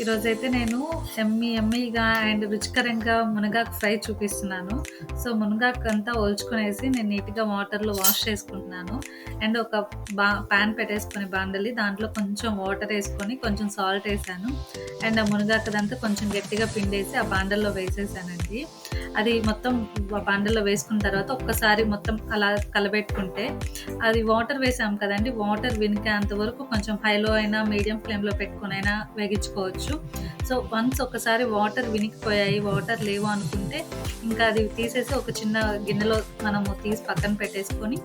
ఈరోజైతే నేను ఎమ్మి ఎమ్మిగా అండ్ రుచికరంగా మునగాకు ఫ్రై చూపిస్తున్నాను. సో మునగాకు అంతా ఒల్చుకునేసి నేను నీట్గా వాటర్లో వాష్ చేసుకుంటున్నాను. అండ్ ఒక బా ప్యాన్ పెట్టేసుకొని బాండలి దాంట్లో కొంచెం వాటర్ వేసుకొని కొంచెం సాల్ట్ వేసాను. అండ్ ఆ మునగాకదంతా కొంచెం గట్టిగా పిండేసి ఆ బాండల్లో వేసేసానండి. అది మొత్తం బండల్లో వేసుకున్న తర్వాత ఒక్కసారి మొత్తం అలా కలబెట్టుకుంటే అది వాటర్ వేసాం కదండి వాటర్ వినికేంత వరకు కొంచెం హైలో అయినా మీడియం ఫ్లేమ్లో పెట్టుకొని అయినా వేగించుకోవచ్చు. సో వన్స్ ఒకసారి వాటర్ వినికిపోయాయి వాటర్ లేవు అనుకుంటే ఇంకా అది తీసేసి ఒక చిన్న గిన్నెలో మనము తీసి పక్కన పెట్టేసుకొని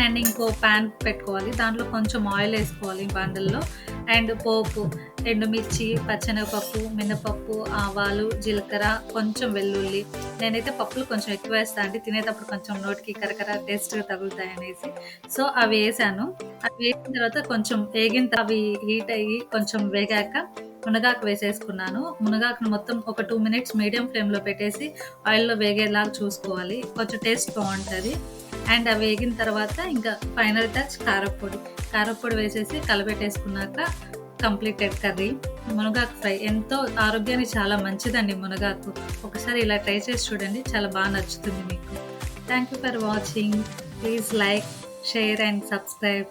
అండ్ ఇంకో ప్యాన్ పెట్టుకోవాలి. దాంట్లో కొంచెం ఆయిల్ వేసుకోవాలి బండల్లో. అండ్ పోపు ఎండుమిర్చి పచ్చెనగపప్పు మినపప్పు ఆవాలు జీలకర్ర కొంచెం వెల్లుల్లి. నేనైతే పప్పులు కొంచెం ఎక్కువ వేస్తాను అంటే తినేటప్పుడు కొంచెం నోటికి కరకర టేస్ట్గా తగులుతాయి అనేసి సో అవి వేసాను. అవి వేసిన తర్వాత కొంచెం వేగిన అవి హీట్ అయ్యి కొంచెం వేగాక మునగాకు వేసేసుకున్నాను. మునగాకును మొత్తం ఒక టూ మినిట్స్ మీడియం ఫ్లేమ్లో పెట్టేసి ఆయిల్లో వేగేలాగా చూసుకోవాలి. కొంచెం టేస్ట్ బాగుంటుంది. అండ్ అవి వేగిన తర్వాత ఇంకా ఫైనల్ టచ్ కారప్పొడి. కారప్పొడి వేసేసి కలబెట్టేసుకున్నాక కంప్లీటెడ్ కర్రీ. మునగాకు ఫ్రై. ఎంతో ఆరోగ్యానికి చాలా మంచిదండి మునగాకు. ఒకసారి ఇలా ట్రై చేసి చూడండి. చాలా బాగా నచ్చుతుంది మీకు. Thank you for watching please like share and subscribe